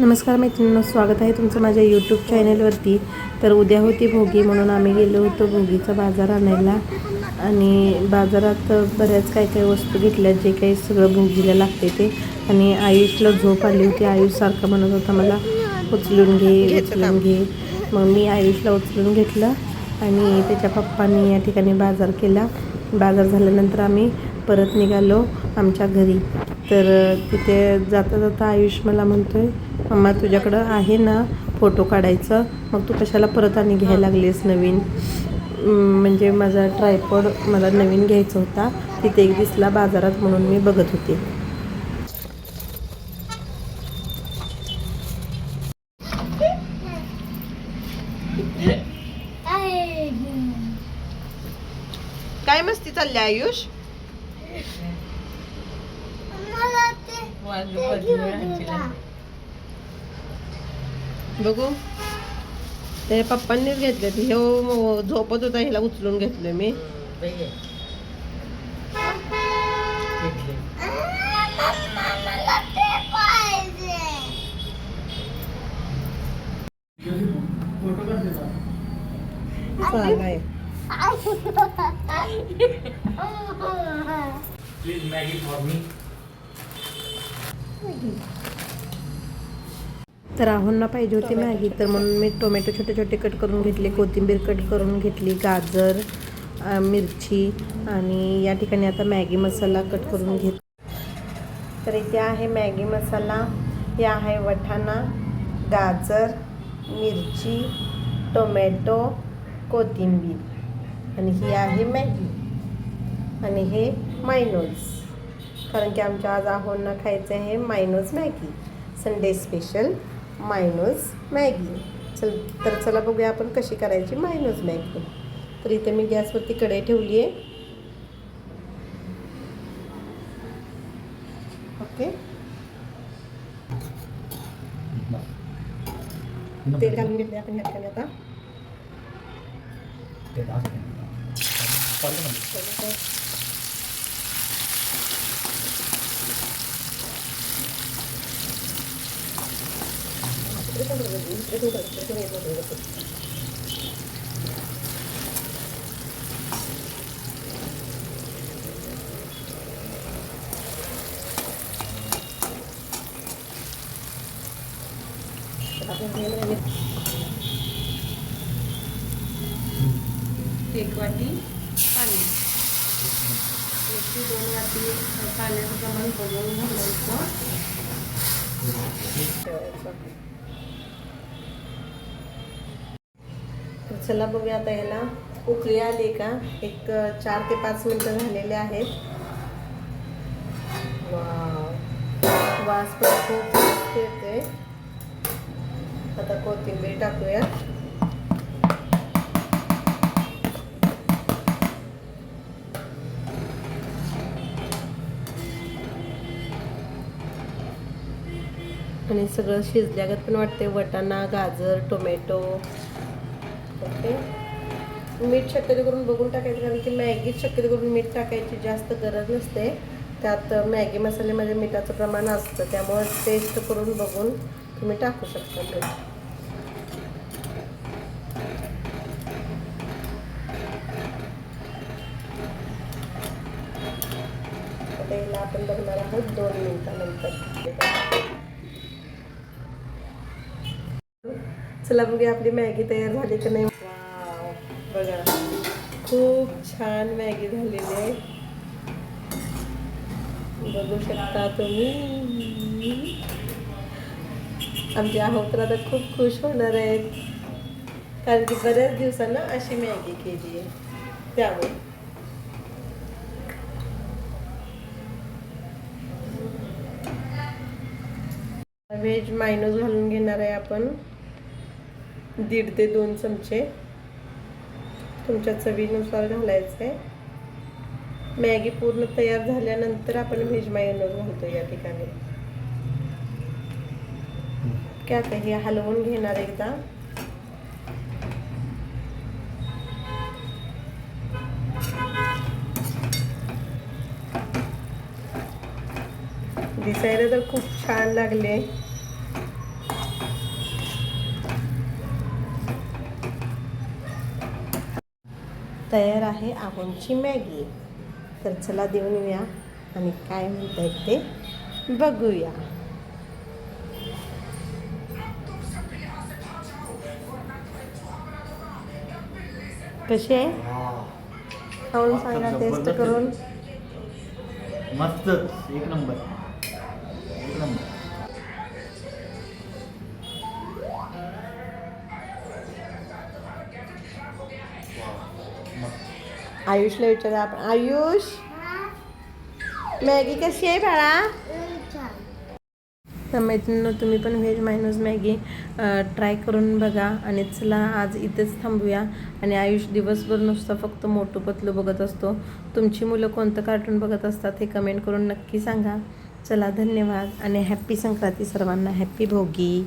नमस्कार मैत्रिणींनो स्वागत आहे तुमचं माझ्या यूट्यूब चॅनलवरती तर उद्या होती भोगी म्हणून आम्ही गेलो होतो भोगीचा बाजार आणायला. आणि बाजारात बऱ्याच काही काही वस्तू घेतल्या जे काही सगळं भोगीला लागते ते. आणि आयुषला झोप आली होती आयुषसारखं म्हणत होता मला उचलून घे उचलून घे. मग मी आयुषला उचलून घेतलं आणि त्याच्या पप्पांनी या ठिकाणी बाजार केला. बाजार झाल्यानंतर आम्ही परत निघालो आमच्या घरी. तर तिथे जाता जाता आयुष मला म्हणतोय मम्मा तुझ्याकडं आहे ना फोटो काढायचं? मग तू कशाला परत आणि घ्यायला लागलीस नवीन? म्हणजे माझा ट्रायपॉड मला नवीन घ्यायचा होता. तिथे एक दिसला बाजारात म्हणून मी बघत होते. काय मस्ती चालली आयुष? बघू ते पप्पांनीच घेतले ते. ह्यो झोपत होता ह्याला उचलून घेतलं मी. चालाय Please Maggie for me. तर आहोंना पाहिजे होती मॅगी. तर म्हणून मी टोमॅटो छोटे छोटे कट करून घेतले कोथिंबीर कट करून घेतली गाजर मिरची आणि या ठिकाणी आता मॅगी मसाला कट करून घेत तर इथे आहे मॅगी मसाला हे आहे वठाणा गाजर मिरची टोमॅटो कोथिंबीर आणि ही आहे मॅगी आणि हे मायनोज. कारण की आमच्या आज आहोंना खायचं आहे mayonnaise Maggi. Sunday special mayonnaise Maggi. चल तर चला बघूया आपण कशी करायची मायनोज मॅगी. तर इथे मी गॅसवरती कढई ठेवली आहे ओके. तेल घालून घेतले आपण ह्या ठिकाणी आता ते दाखव. चालतं ना. एक वाटी पाणी एक ते दोन वाटी पाण्याचं प्रमाण बघून घालायचं चला बघूया आता ह्याला. उकळी आली का? एक चार ते पाच मिनटं झालेले आहेत. वास पण खूप येते आता कोथिंबीर टाकूया. आणि सगळं शिजल्यागत पण वाटते वटाणा गाजर टोमॅटो. ओके मीठ शक्यतो करून बघून टाकायचं कारण की मॅगीत शक्यतो करून मीठ टाकायची जास्त गरज नसते. त्यात मॅगी मसाल्यामध्ये मिठाचं प्रमाण असतं त्यामुळे टेस्ट करून बघून तुम्ही टाकू शकता मीठ. याला आपण बघणार आहोत दोन मिनिटानंतर. चला बघूया आपली मॅगी तयार झाली की नाही. खूप छान मॅगी झालेली आहे. बघू शकता तुम्ही. आमचे आहोत तर आता खूप खुश होणार आहेत. कारण की बऱ्याच दिवसांना अशी मॅगी केली आहे. त्यामुळे. व्हेज मायनोज घालून घेणार आहे आपण. दीड ते दोन चमचे. तुमच्या चवीनुसार घालायचं आहे मॅगी पूर्ण तयार झाल्यानंतर आपण व्हेज मायोनर घालतो या ठिकाणी. काय आता हे हलवून घेणार एकदा. दिसायला तर खूप छान लागले. तयार आहे आहोंची मॅगी. तर चला देऊन येऊया आणि काय म्हणतायत ते बघूया. कशी आहे? खाऊन सांगा टेस्ट करून. मस्त. एक नंबर. आयुषला विचारा आपण. आयुष? मॅगी कशी आहे बाळा? तर मैत्रिणींनो तुम्ही पण व्हेज मायनोज मॅगी ट्राय करून बघा आणि चला आज इथेच थांबूया. आणि आयुष दिवसभर नुसतं फक्त मोठं पतलं बघत असतो. तुमची मुलं कोणतं कार्टून बघत असतात हे कमेंट करून नक्की सांगा. चला धन्यवाद आणि हॅप्पी संक्रांती सर्वांना. हॅप्पी भोगी.